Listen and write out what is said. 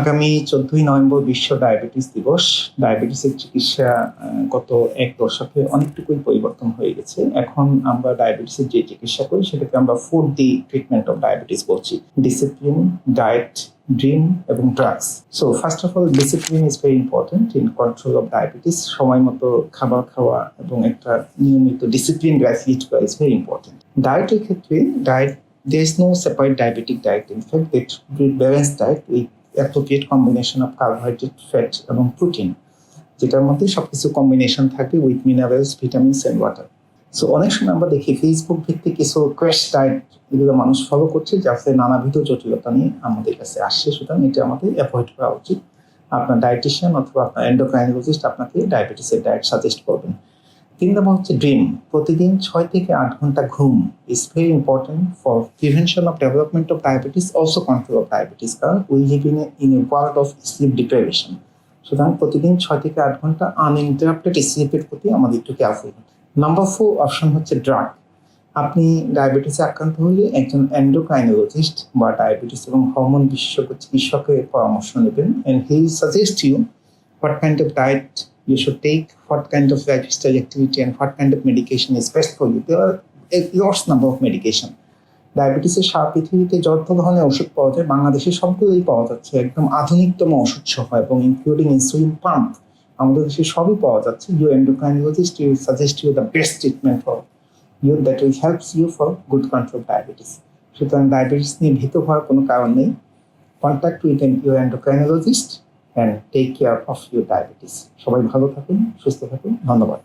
আগামী চোদ্দই নভেম্বর বিশ্ব ডায়াবেটিস দিবস। ডায়াবেটিসের চিকিৎসা গত এক দশকে অনেকটুকুই পরিবর্তন হয়ে গেছে। এখন আমরা ডায়াবেটিসের যে চিকিৎসা করি সেটাকে আমরা four D treatment of diabetes বলছি। ডিসিপ্লিন ডায়েট ড্রিম এবং drugs so first of all discipline is very important in control of diabetes সময় মতো খাবার খাওয়া এবং একটা নিয়মিত ডিসিপ্লিন লাইফ করা ইজ ভেরি ইম্পর্টেন্ট ডায়েটের ক্ষেত্রে diet there separate diabetic diet. In fact, it with balanced diet with appropriate combination of carbohydrate, fat এবং প্রোটিন যেটার মধ্যে সবকিছু কম্বিনেশন থাকে with minerals vitamins and water so অনেক সময় আমরা দেখি ফেসবুক ভিত্তিক কিছু ক্র্যাশ ডায়েট এগুলো মানুষ ফলো করছে যাতে নানাবিধ জটিলতা নিয়ে আমাদের কাছে আসছে। সুতরাং এটা আমাদের অ্যাভয়েড করা উচিত। আপনার ডায়েটিশিয়ান অথবা আপনার এন্ডোক্রাইনোলজিস্ট আপনাকে ডায়াবেটিসের ডায়েট সাজেস্ট করবেন। তিন নম্বর হচ্ছে ড্রিম প্রতিদিন ছয় থেকে আট ঘণ্টা ঘুম is very important for prevention of development of diabetes also control of diabetes কারণ we live in in a world of sleep deprivation সুতরাং প্রতিদিন ছয় থেকে আট ঘণ্টা আনইন্টারাপ্টেড স্লিপের প্রতি আমাদের একটু কেয়ারফুল নাম্বার ফোর অপশন হচ্ছে ড্রাগ আপনি ডায়াবেটিসে আক্রান্ত হলে একজন এন্ডোক্রাইনোলজিস্ট বা ডায়াবেটিস এবং হরমোন বিশেষজ্ঞ চিকিৎসকের পরামর্শ নেবেন and he suggest you what kind of diet you should take, what kind of lifestyle activity, and what kind of medication is best for you. There are a large number of medication. ডায়াবেটিসের সারা পৃথিবীতে যত ধরনের ওষুধ পাওয়া যায় বাংলাদেশে সবগুলোই পাওয়া যাচ্ছে একদম আধুনিকতম ওষুধ সহ এবং ইনক্লুডিং ইনসুলিন পাম্প আমাদের দেশে সবই পাওয়া যাচ্ছে you endocrinologist you suggest you the best treatment for you that will helps you for good control diabetes সুতরাং ডায়াবেটিস নিয়ে ভীত হওয়ার কোনো কারণ নেই contact with your endocrinologist and take care of your diabetes সবাই ভালো থাকুন সুস্থ থাকুন ধন্যবাদ।